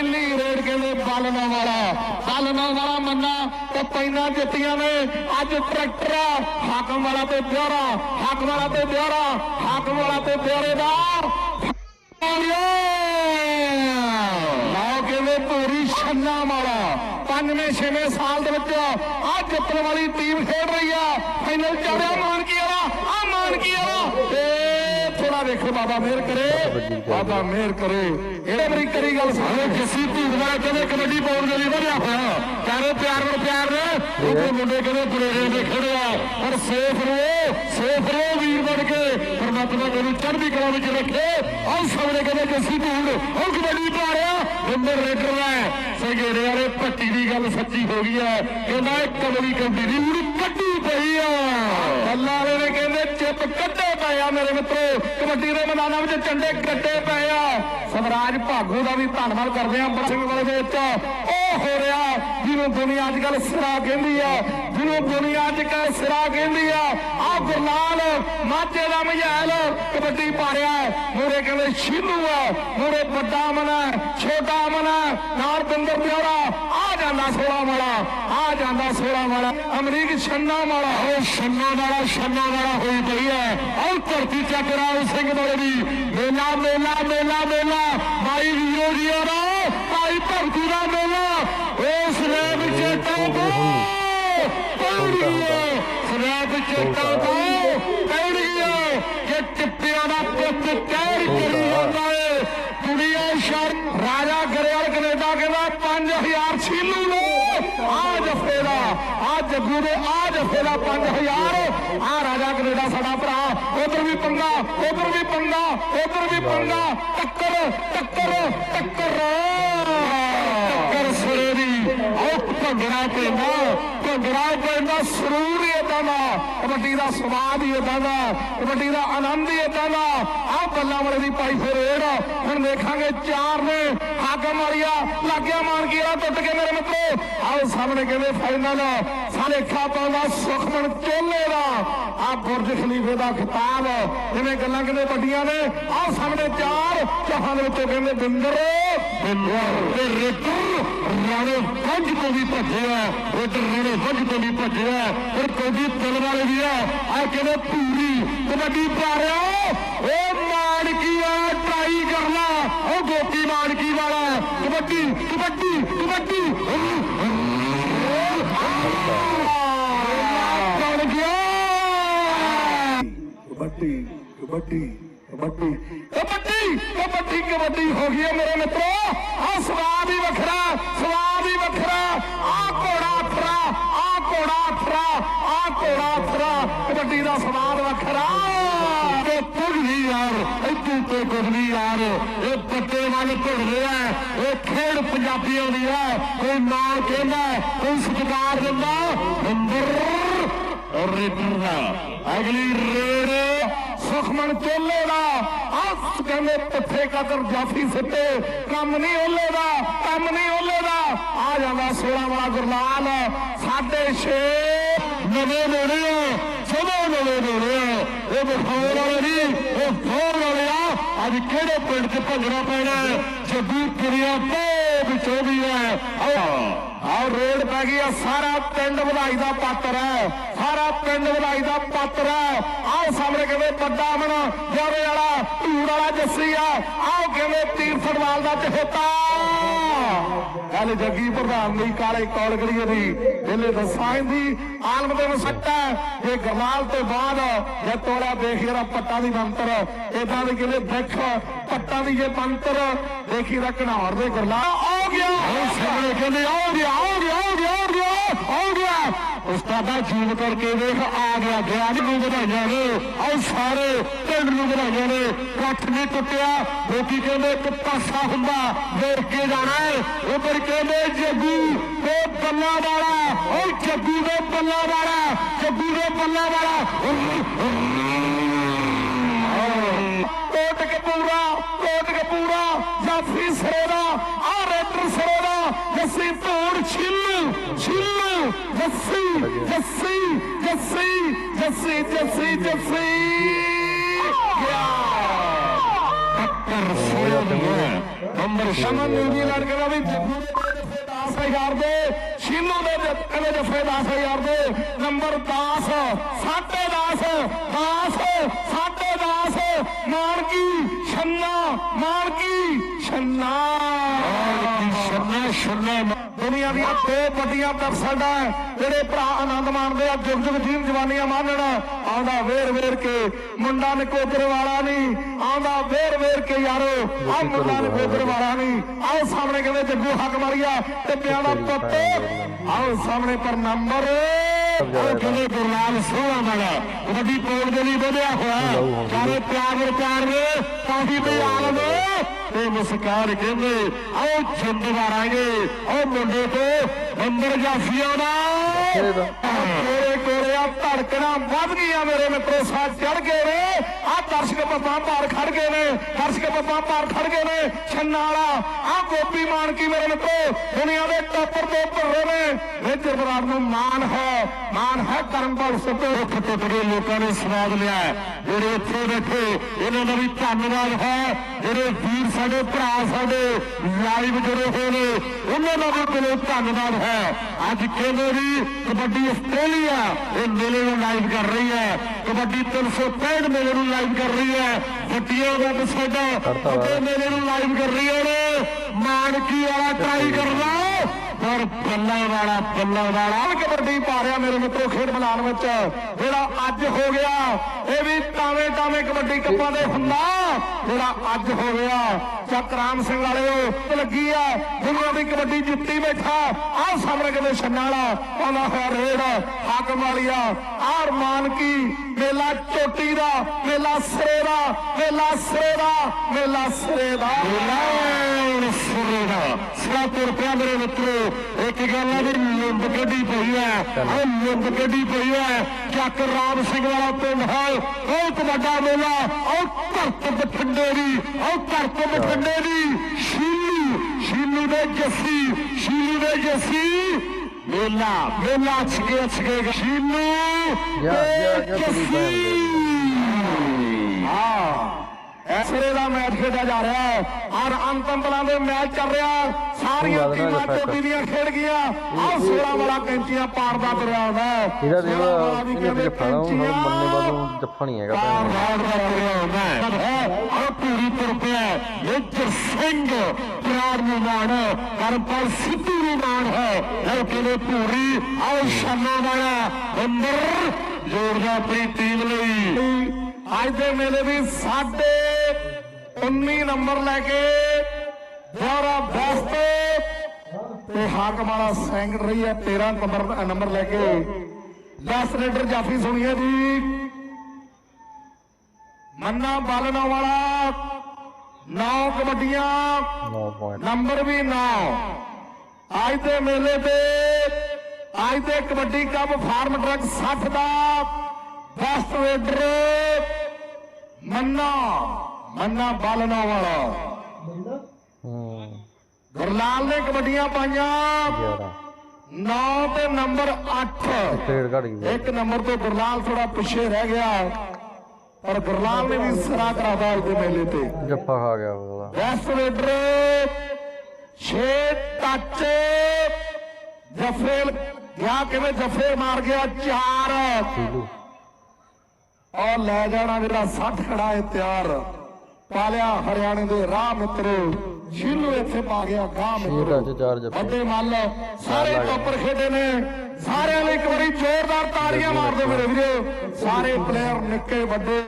ਪਹਿਲੀ ਰੇਡ ਕਹਿੰਦੇ ਬਾਲਣਾ ਵਾਲਾ। ਬਾਲਣਾ ਵਾਲਾ ਮੰਨਾ ਤੇ ਪੈਨਾ ਜਿੱਤੀਆਂ ਨੇ। ਅੱਜ ਟਰੈਕਟਰ ਹਾਕਮ ਵਾਲਾ ਤੇ ਬਿਆਰਾ ਹਾਕਮ ਵਾਲਾ ਤੇ ਬਿਆਰਾ ਹਾਕਮ ਵਾਲਾ ਤੇ ਬਿਆਰੇ ਦਾ ਨਾ ਕਿਵੇਂ ਪੂਰੀ ਛੰਨਾ ਮਾਰਾ ਪੰਜਵੇਂ, ਛੇਵੇਂ ਸਾਲ ਦੇ ਵਿੱਚ ਆ ਜਿੱਤਣ ਵਾਲੀ ਟੀਮ ਖੇਡ ਰਹੀ ਆ। ਫਾਈਨਲ ਚੜਿਆ ਮਾਨਕੀ ਵਾਲਾ, ਆ ਮਾਨਕੀ ਵਾਲਾ। ਤੇ ਥੋੜਾ ਵੇਖੋ ਬਾਬਾ ਮਿਹਰ ਕਰੇ, ਬਾਬਾ ਮਿਹਰ ਕਰੇ। ਇਹ ਮੇਰੀ ਕਰੀ ਗੱਲ ਸਾਰੇ ਜੱਸੀ ਧੂੜਵਾ ਕਹਿੰਦੇ ਕਬੱਡੀ ਪਾਉਣ ਦੇ ਲਈ ਵਧਿਆ ਹੋਇਆ। ਕਹਿੰਦੇ ਪਿਆਰ ਨਾਲ ਪਿਆਰ ਨੇ ਉਹ ਮੁੰਡੇ ਕਹਿੰਦੇ ਬਰੇਰੇ ਦੇ ਖੜਿਆ ਪਰ ਸੇਫ ਰੋ ਸੇਫ ਰੋ ਵੀਰ ਬਣ ਕੇ। ਪਰਮਾਤਮਾ ਮੈਨੂੰ ਚੜ੍ਹਦੀ ਕਲਾ ਵਿੱਚ ਰੱਖੇ। ਆਹ ਸਾਹਮਣੇ ਕਹਿੰਦੇ ਜੱਸੀ ਧੂੜ ਉਹ ਕਬੱਡੀ ਪਾ ਰਿਹਾ ਨੰਬਰ ਰੇਡਰ ਹੈ ਸੰਗੇੜੇ ਵਾਲੇ, ਭੱਟੀ ਦੀ ਗੱਲ ਸੱਚੀ ਹੋ ਗਈ ਹੈ। ਕਹਿੰਦਾ ਇਹ ਕਬੱਡੀ ਕਬੱਡੀ ਦੀ ਪੂਰੀ ਕੱਢੀ ਪਈ ਆ ਅੱਲਾ ਵਾਲੇ ਨੇ ਕਹਿੰਦੇ ਕੱਢੇ ਪਏ ਆ ਮੇਰੇ ਮਿੱਤਰੋ। ਕਬੱਡੀ ਦੇ ਮੈਦਾਨਾਂ ਵਿੱਚ ਝੰਡੇ ਕੱਟੇ ਪਏ ਆ। ਸਵਰਾਜ ਭਾਗੋ ਦਾ ਵੀ ਧੰਨਵਾਦ ਕਰਦੇ ਆ ਬੜਿੰਗ ਵਾਲੇ ਦੇ ਵਿੱਚ। ਉਹ ਹੋ ਰਿਹਾ ਜਿਹਨੂੰ ਦੁਨੀਆ ਅੱਜ ਕੱਲ ਸਿਰਾ ਕਹਿੰਦੀ ਆ, ਜਿਹਨੂੰ ਦੁਨੀਆ ਅੱਜ ਕੱਲ ਸਿਰਾ ਕਹਿੰਦੀ ਆ। ਆ ਗੁਰਲਾਲ ਮਾਝੇ ਦਾ ਮਝੈਲ ਕਬੱਡੀ ਪਾ ਰਿਹਾ ਮੂਰੇ ਕਹਿੰਦੇ ਸ਼ੀਨੂ ਆ ਮੂਰੇ ਵੱਡਾ ਅਮਨ ਹੈ ਛੋਟਾ ਅਮਨ ਹੈ ਨਾਲ ਬਿੰਦਰ ਪਿਆਰਾ ਆ ਜਾਂਦਾ 16 ਵਾਲਾ, ਆ ਜਾਂਦਾ 16 ਵਾਲਾ। ਅਮਰੀਕ ਛੰਨਾ ਵਾਲਾ ਉਹ ਛੰਨਾ ਵਾਲਾ ਛੰਨਾ ਵਾਲਾ ਹੋਈ ਪਈ ਹੈ। ਔਰ ਧਰਤੀ ਚੱਕ ਰਾਮ ਸਿੰਘ ਵਾਲੇ ਦੀ ਮੇਲਾ ਮੇਲਾ ਮੇਲਾ ਮੇਲਾ। ਭਾਈ ਵੀਰੋ ਜੀ ਦਾ ਭਾਈ ਭਗਤੀ ਦਾ ਮੇਲਾ। ਉਸ ਨੇ ਚੇਤਾ ਟੋਕੋ ਪੌੜੀਆਂ ਸਰਾਬ ਚੇਤਾ ਤੋਂ ਪੌੜੀਆਂ ਇਹ ਟਿੱਪਿਆਂ ਦਾ ਪੁੱਤ ਕਹਿਰ ਕਰੀ ਜਾਂਦਾ ਏ ਦੁਨੀਆ ਸ਼ਰ ਰਾਜਾ ਗਰੇਵਾਲ ਕੈਨੇਡਾ ਕਹਿੰਦਾ 5000 ਛੀਲੂ ਨੇ ਆ ਜਫੇ ਦਾ ਆ ਜੱਗੂ ਦੇ ਆ ਜਫੇ ਦਾ 5000 ਆ ਰਾਜਾ ਕੈਨੇਡਾ ਸਾਡਾ ਭਰਾ। ਉਧਰ ਵੀ ਪੰਗਾ, ਉਧਰ ਵੀ ਪੰਗਾ, ਉਧਰ ਵੀ ਪੰਗਾ। ਟੱਕਰ ਟੱਕਰ ਟੱਕਰ। ਟੱਕਰ ਸਿਰੇ ਦੀ। ਆਹ ਭੰਗੜਾ ਪੈਂਦਾ ਭੰਗੜਾ ਪੈਂਦਾ, ਸਰੂਰ ਹੀ ਏਦਾਂ ਦਾ। ਕਬੱਡੀ ਦਾ ਸਵਾਦ ਹੀ ਏਦਾਂ ਦਾ। ਕਬੱਡੀ ਦਾ ਆਨੰਦ ਹੀ ਏਦਾਂ ਦਾ। ਆਹ ਬੱਲਾਂ ਵਾਲੇ ਦੀ ਪਾਈ ਫਿਰ ਹੁਣ ਦੇਖਾਂਗੇ ਚਾਰ ਨੇ ਹਾਕਮ ਮਾਰੀਆ, ਲੱਗਿਆ ਮਾਰ ਕੇ ਟੁੱਟ ਕੇ ਮੇਰੇ ਮਿੱਤਰੋ। ਆਹ ਸਾਹਮਣੇ ਕਹਿੰਦੇ ਫਾਈਨਲ ਸਾਲੇਖਾ ਪਾਉਂਦਾ ਸੁਖਮਨ ਚੋਲੇ ਦਾ। ਆਹ ਬੁਰਜ ਖਲੀਫੇ ਦਾ ਖਿਤਾਬ। ਜਿਵੇਂ ਗੱਲਾਂ ਕਹਿੰਦੇ ਵੱਡੀਆਂ ਨੇ? ਆਹ ਸਾਹਮਣੇ ਚਾਰ ਚਾਹਾਂ ਦੇ ਵਿੱਚੋਂ ਕਹਿੰਦੇ ਬਿੰਦਰ ਬਿੰਦਰ ਤੇ ਰਿਟਰ ਰਾਣੇ ਪੰਜ ਤੋਂ ਵੀ ਭੱਜਿਆ ਰਿਟਰ ਰਾਣੇ ਪੰਜ ਤੋਂ ਵੀ ਭੱਜਿਆ ਫਿਰ ਕੋਜੀ ਦਿਲ ਵਾਲੇ ਵੀ ਆ ਆ ਕਹਿੰਦੇ ਪੂਰੀ ਕਬੱਡੀ ਪਾ ਰਿਹਾ ਉਹ ਉਹ ਗੋਪੀ ਮਾਨਕੀ ਵਾਲਾ ਕਬੱਡੀ ਕਬੱਡੀ ਕਬੱਡੀ। ਬਣ ਗਿਆ। ਕਬੱਡੀ ਕਬੱਡੀ ਕਬੱਡੀ। ਕਬੱਡੀ ਕਬੱਡੀ ਕਬੱਡੀ ਹੋ ਗਈ ਹੈ ਮੇਰੇ ਮਿੱਤਰੋ। ਆ ਸਵਾਦ ਹੀ ਵੱਖਰਾ, ਸਵਾਦ ਹੀ ਵੱਖਰਾ। ਆ ਘੋੜਾ ਫਰਾ ਆ ਘੋੜਾ ਫਰਾ ਆ ਘੋੜਾ ਫਰਾ ਕਬੱਡੀ ਦਾ ਸਵਾਦ ਵੱਖਰਾ। ਤੇ ਕੁਝ ਨਹੀਂ ਯਾਰ ਇੱਥੇ ਤੇ ਕੁਝ ਯਾਰ, ਇਹ ਪੱਤੇ ਵੱਲ ਘੁੜ ਰਿਹਾ ਇਹ ਖੇਡ ਪੰਜਾਬੀਆਂ ਦੀ ਹੈ। ਕੋਈ ਮਾਂ ਕਹਿੰਦਾ ਕੋਈ ਸਤਿਕਾਰ ਦਿੰਦਾ ਨੰਬਰ ਰੇਡਰ ਅਗਲੀ ਰੇਡ, ਸੁਖਮਨ ਚੋਲੇ ਦਾ। ਆਸ ਕਹਿੰਦੇ ਪੱਥੇ ਕਦਰ ਜਾਫੀ ਸਿੱਟੇ, ਕੰਮ ਨਹੀਂ ਓਲੇ ਦਾ, ਕੰਮ ਨਹੀਂ ਓਲੇ ਦਾ। ਆ ਜਾਂਦਾ 16 ਵਾਲਾ ਗੁਰਲਾਲ, ਸਾਢੇ 6 ਨਵੇਂ ਲੋੜੇ ਆ ਸਭੋ ਨਵੇਂ ਲੋੜੇ ਆ। ਇਹ ਵਿਖਾਉਣ ਵਾਲੇ ਨਹੀਂ ਇਹ ਫੋਰ ਵਾਲੇ ਆ। ਅੱਜ ਕਿਹੜੇ ਪਿੰਡ 'ਚ ਭੰਗੜਾ ਪੈਣਾ ਜੱਗੂ ਪੁਰੀਆ ਤੋਂ ਵਿੱਚੋਂ ਵੀ ਹੈ ਆਹ ਆਹ ਪੈ ਗਈ ਆ। ਸਾਰਾ ਪਿੰਡ ਵਧਾਈ ਦਾ ਪਾਤਰ ਹੈ। ਸਾਰਾ ਪਿੰਡ ਵਧਾਈ ਦਾ ਪਾਤਰ ਹੈ। ਆਹ ਸਾਹਮਣੇ ਕਹਿੰਦੇ ਵੱਡਾ ਮਨ ਜਾਵੇ ਵਾਲਾ, ਧੂੜ ਵਾਲਾ ਜੱਸੀ ਆ। ਆਹ ਕਹਿੰਦੇ ਤੀਰ ਫੁੱਟਬਾਲ ਦਾ ਚਹੇਤਾ। ਗੱਲ ਜੱਗੀ ਪ੍ਰਧਾਨ ਦੀ ਕਾਲੇ ਕੌਲਗੜੀਏ ਦੀ ਵੇਲੇ ਦੱਸਾਂ ਦੀ ਆਲਮ ਦੇ ਵਸੱਟਾ ਇਹ ਗਮਾਲ ਤੋਂ ਬਾਅਦ ਜੇ ਤੋੜਾ ਦੇਖੀਰਾ ਪੱਟਾਂ ਦੀ ਮੰਤਰ ਇਦਾਂ ਦੇ ਕਹਿੰਦੇ ਦੇਖ ਪੱਟਾਂ ਦੀ ਜੇ ਮੰਤਰ ਦੇਖੀ ਦਾ ਘਨੌਰ ਦੇ ਗਰਨਾਲ। ਆ ਗਿਆ। ਸਾਹਮਣੇ ਕਹਿੰਦੇ ਆ ਗਿਆ ਆ ਗਿਆ। ਆ ਗਿਆ ਆ ਗਿਆ ਆ ਗਿਆ ਉਸਤਾਦਾ ਜੀਵ ਕਰਕੇ ਵੇਖ ਆ ਗਿਆ ਗਿਆਨ ਨੂੰ ਵਧਾਈਆਂ ਨੇ ਆਹ ਸਾਰੇ ਪਿੰਡ ਨੂੰ ਵਧਾਈਆਂ ਨੇ ਕੱਠ ਨਹੀਂ ਟੁੱਟਿਆ ਲੋਕੀ ਕਹਿੰਦੇ ਇੱਕ ਪਾਸਾ ਹੁੰਦਾ ਵੇਖ ਕੇ ਜਾਣਾ ਹੈ ਉਧਰ ਕਹਿੰਦੇ ਜੱਗੂ ਤੇ ਬੱਲਾ ਵਾਲਾ ਉਹ ਜੱਗੂ ਦੇ ਬੱਲਾ ਵਾਲਾ ਜੱਗੂ ਦੇ ਬੱਲਾ ਵਾਲਾ ਕੋਟ ਕਪੂਰਾ ਕੋਟ ਕਪੂਰਾ ਜਾਫੀ ਸਰੇਦਾ ਆ ਰੇਟਰ ਸਰੇਦਾ ਜੱਸੀ ਧੂੜ ਛਿੱਲੂ ਛਿੱਲੂ ਜੱਸੀ ਜੱਸੀ ਜੱਸੀ ਜੱਸੀ ਜੱਸੀ ਜੱਸੀ ਪਰ ਸੋਇਆ ਨਹੀਂ ਨੰਬਰ ਸ਼ਮਨ ਨਿਊਜ਼ੀਲੈਂਡ ਕਹਿੰਦਾ ਵੀ ਜੱਗੂ ਦੇ 10000 ਦੇ ਸ਼ੀਨੂ ਦੇ ਜ- ਕਹਿੰਦੇ ਜੱਫੇ 10000 ਦੇ ਨੰਬਰ 10 10.5 10 10.5 ਮਾਨਕੀ ਛੰਨਾ ਮਾਨਕੀ ਛੰਨਾ ਛੰਨਾ ਛੰਨਾ ਦੁਨੀਆ ਦੀਆਂ ਦੋ ਵੱਡੀਆਂ ਦਰਸਾਂ ਜਿਹੜੇ ਭਰਾ ਆਨੰਦ ਮਾਣਦੇ ਆ ਜੁਗ ਜੁਗ ਜੀਨ ਜਵਾਨੀਆਂ ਮਾਨਣ ਆਉਂਦਾ ਵੇਰ ਵੇਰ ਕੇ ਮੁੰਡਾ ਨਕੋਦਰ ਵਾਲਾ ਨਹੀਂ ਆਉਂਦਾ ਵੇਰ ਵੇਰ ਕੇ ਯਾਰੋ ਆ ਮੁੰਡਾ ਨਕੋਦਰ ਵਾਲਾ ਨਹੀਂ ਆਓ ਸਾਹਮਣੇ ਕਹਿੰਦੇ ਜੱਗੂ ਹੱਕ ਮਾਰੀਆ ਤੇ ਪਿਆਰਾ ਪੁੱਤ ਆਓ ਸਾਹਮਣੇ ਪਰ ਨੰਬਰ ਗੁਰਲਾਲ ਸੋਹਣਾ ਵਾਲਾ ਵੱਡੀ ਪੌੜ ਦੇ ਲਈ ਵਧਿਆ ਹੋਇਆ ਚਾਰੇ ਪਿਆਰ ਪਿਆਰ ਨੇ ਕਾਫੀ ਆਲਮ ਤੇ ਮੁਸਕਾਨ ਕਹਿੰਦੇ ਆਓ ਜਿੰਦ ਮਾਰਾਂਗੇ। ਉਹ ਮੁੰਡੇ ਤੋਂ ਨੰਬਰ ਜਾਫੀਆਂ ਦਾ। ਕੋਲੇ ਕੋਲੇ ਆ, ਧੜਕਣਾ ਵੱਧ ਗਈਆਂ ਮੇਰੇ ਮਿੱਤਰੋ ਸਾਹ ਚੜ ਗਏ ਨੇ। ਆ ਦਰਸ਼ਕ ਬੱਬਾਂ ਭਾਰ ਖੜ ਗਏ ਨੇ, ਦਰਸ਼ਕ ਬੱਬਾਂ ਭਾਰ ਖੜ ਗਏ ਨੇ। ਛੰਨਾ ਆ ਗੋਪੀ ਮਾਨਕੀ ਮੇਰੇ ਮਿੱਤਰੋ, ਦੁਨੀਆ ਦੇ ਟੱਪਰ ਤੋਂ ਭਰੇ ਨੇ। ਮੇਜਰ ਬਰਾੜ ਨੂੰ ਮਾਣ ਹੈ ਮਾਣ ਹੈ ਕਰਮਪਾਲ ਸੱਤੇ ਰੁੱਖ ਟੁੱਟ ਲੋਕਾਂ ਨੇ ਸਵਾਦ ਲਿਆ ਜਿਹੜੇ ਇੱਥੇ ਬੈਠੇ, ਇਹਨਾਂ ਦਾ ਵੀ ਧੰਨਵਾਦ ਹੈ। ਜਿਹੜੇ ਵੀਰ ਸਾਡੇ, ਭਰਾ ਸਾਡੇ ਲਾਈਵ ਜੁੜੇ ਹੋਏ ਨੇ, ਉਹਨਾਂ ਦਾ ਵੀ ਦਿਲੋਂ ਧੰਨਵਾਦ ਹੈ। ਅੱਜ ਕਹਿੰਦੇ ਵੀ ਕਬੱਡੀ ਆਸਟ੍ਰੇਲੀਆ, ਇਹ ਮੇਲੇ ਨੂੰ ਲਾਈਵ ਕਰ ਰਹੀ ਹੈ। ਕਬੱਡੀ 365 ਮੇਲੇ ਨੂੰ ਲਾਈਵ ਕਰ ਰਹੀ ਹੈ। ਵੱਡੀਆਂ ਦਾ ਸਾਡਾ ਵੱਡੇ ਮੇਲੇ ਨੂੰ ਲਾਈਵ ਕਰ ਰਹੀ ਹੈ ਮਾਨਕੀ ਵਾਲਾ ਟਰਾਈ ਕਰਦਾ ਪਰ ਬੱਲਾ ਵਾਲਾ ਬੱਲਾ ਵਾਲਾ। ਕਬੱਡੀ ਪਾ ਰਿਹਾ ਮੇਰੇ ਮਿੱਤਰੋ ਖੇਡ ਮੈਦਾਨ ਵਿੱਚ। ਜਿਹੜਾ ਅੱਜ ਹੋ ਗਿਆ, ਇਹ ਵੀ ਟਾਵੇਂ ਟਾਵੇਂ ਕਬੱਡੀ ਕੱਪਾਂ ਦੇ ਹੁੰਦਾ। ਜਿਹੜਾ ਅੱਜ ਹੋ ਗਿਆ ਚੱਕਰਾਮ ਸਿੰਘ ਵਾਲਿਓ ਲੱਗੀ ਆ ਦੁਨੀਆ ਦੀ ਕਬੱਡੀ ਜਿੱਤੀ ਬੈਠਾ। ਆਹ ਸਾਹਮਣੇ ਕਿਤੇ ਛੰਨਾ ਵਾਲਾ, ਪਾਉਂਦਾ ਹੋਇਆ ਰੇੜ ਹਾਕਮ ਵਾਲੀਆ। ਆਰ ਮਾਨਕੀ ਮੇਲਾ ਚੋਟੀ ਦਾ, ਮੇਲਾ ਸਿਰੇ ਦਾ, ਮੇਲਾ ਸਿਰੇ ਦਾ, ਮੇਲਾ ਸਿਰੇ ਦਾ। ਮੇਲਾ ਸਿਰੇ ਦਾ ਸਿਰਾ ਤੁਰ ਪਿਆ ਮੇਰੇ ਮਿੱਤਰੋ ਇੱਕ ਗੱਲ ਆ ਵੀ ਲੁੰਬ ਗੱਡੀ ਪਈ ਹੈ ਉਹ ਲੁੰਬ ਗੱਡੀ ਪਈ ਹੈ ਚੱਕ ਰਾਮ ਸਿੰਘ ਵਾਲਾ ਪਿੰਡ ਹੈ। ਬਹੁਤ ਵੱਡਾ ਮੇਲਾ। ਉਹ ਧਰਤ ਬਠਿੰਡੇ ਦੀ ਉਹ ਧਰਤ ਬਠਿੰਡੇ ਦੀ। ਸ਼ੀਲੂ ਸ਼ੀਲੂ ਦੇ ਜੱਸੀ ਸ਼ੀਲੂ ਦੇ ਜੱਸੀ। ਮੇਲਾ ਮੇਲਾ ਛਕੇ ਛਕੇ ਸ਼ੀਲੂ ਤੁਸੀਂ ਭੈਣ ਜੱਸੀ ਹਾਂ। ਐਸਰੇ ਦਾ ਮੈਚ ਖੇਡਿਆ ਜਾ ਰਿਹਾ ਹੈ। ਔਰ ਅੰਤਮ ਬਲਾਂ ਦੇ ਮੈਚ ਚੱਲ ਰਿਹਾ। ਸਾਰੀਆਂ ਟੀਮਾਂ ਚੋਟੀ ਦੀਆਂ ਖੇਡ ਗਈਆਂ। ਆਹ 16 ਵਾਲਾ ਕੈਂਚੀਆਂ ਪਾੜਦਾ ਆਉਂਦਾ ਹੈ। ਇਹਦਾ 16 ਵਾਲਾ ਵੀ ਜਿਹੜਾ ਇਹਨੇ ਨਾ ਉਹ ਮੰਨੇ ਬਾਦੋਂ ਜੱਫਾ ਨਹੀਂ ਹੈਗਾ ਦਾ ਆਹ ਪੂਰੀ ਤੁਰ ਪਿਆ ਮੇਜਰ ਸਿੰਘ ਪ੍ਰਾਰ ਨੂੰ ਮਾਣ ਕਰਮਪਾਲ ਸਿੱਧੂ ਨੂੰ ਮਾਣ ਹੈ। ਇਹ ਕਹਿੰਦੇ ਪੂਰੀ? ਆਓ ਸ਼ਾਨਾ ਵਾਲਾ ਅੰਦਰ ਜੋੜਦਾ ਆਪਣੀ ਟੀਮ ਲਈ। ਅੱਜ ਦੇ ਮੇਲੇ ਵੀ ਸਾਡੇ 19 ਨੰਬਰ ਲੈ ਕੇ ਦੁਆਰਾ ਬੈਸਟ। ਤੇ ਹਾਕਮ ਵਾਲਾ ਸੈਂਕੜ ਰਹੀ ਹੈ 13 ਨੰਬਰ ਨੰਬਰ ਲੈ ਕੇ। ਬੈਸਟ ਰੇਡਰ ਜਾਫੀ ਸੁਣੀਏ ਜੀ। ਮੰਨਾ ਬਾਲਣਾ ਵਾਲਾ ਨੌ ਕਬੱਡੀਆਂ। 9 ਪੁਆਇੰਟ ਨੰਬਰ ਵੀ 9 ਅੱਜ ਦੇ ਮੇਲੇ ਤੇ ਅੱਜ ਦੇ ਕਬੱਡੀ ਕੱਪ ਫਾਰਮ ਟਰੱਕ 60 ਦਾ ਬੈਸਟ ਰੇਡਰ ਮੰਨਾ। ਮੰਨਾ ਬਾਲਣਾ ਵਾਲਾ। ਹੂੰ ਗੁਰਲਾਲ ਨੇ ਕਬੱਡੀਆਂ ਪਾਈਆਂ। 11 9 ਤੇ ਨੰਬਰ 8 ਟ੍ਰੇਡ ਘਟ ਗਈ। ਇੱਕ ਨੰਬਰ ਤੋਂ ਗੁਰਲਾਲ ਥੋੜਾ ਪਿੱਛੇ ਰਹਿ ਗਿਆ। ਪਰ ਗੁਰਲਾਲ ਨੇ ਵੀ ਸਿਰਾ ਕਰਾਦਾ ਦੇ ਮੇਲੇ ਤੇ। ਜੱਫਾ ਖਾ ਗਿਆ ਉਹਦਾ ਬੈਸਟ ਰੇਡਰ 6 ਟੱਚ। ਜਫੇਲ ਗਿਆ ਕਿਵੇਂ? ਜਫੇ ਮਾਰ ਗਿਆ 4 ਸੀਲੂ ਔਰ ਲੈ ਜਾਣਾ ਜਿਹੜਾ 60 ਖੜਾ ਹੈ ਤਿਆਰ। ਪਾਲਿਆ ਹਰਿਆਣੇ ਦੇ ਰਾਹ ਮਿੱਤਰੋ ਸ਼ੀਲੂ ਇੱਥੇ ਪਾ ਗਿਆ ਗਾਂ ਛੇ ਮਿੱਤਰੋ ਵੱਡੇ ਮੱਲ ਸਾਰੇ ਟੋਪਰ ਖੇਡੇ ਨੇ। ਸਾਰਿਆਂ ਲਈ ਇੱਕ ਵਾਰੀ ਜ਼ੋਰਦਾਰ ਤਾੜੀਆਂ ਮਾਰ ਦਿਓ ਮੇਰੇ ਵੀਰੋ। ਸਾਰੇ ਪਲੇਅਰ ਨਿੱਕੇ ਵੱਡੇ।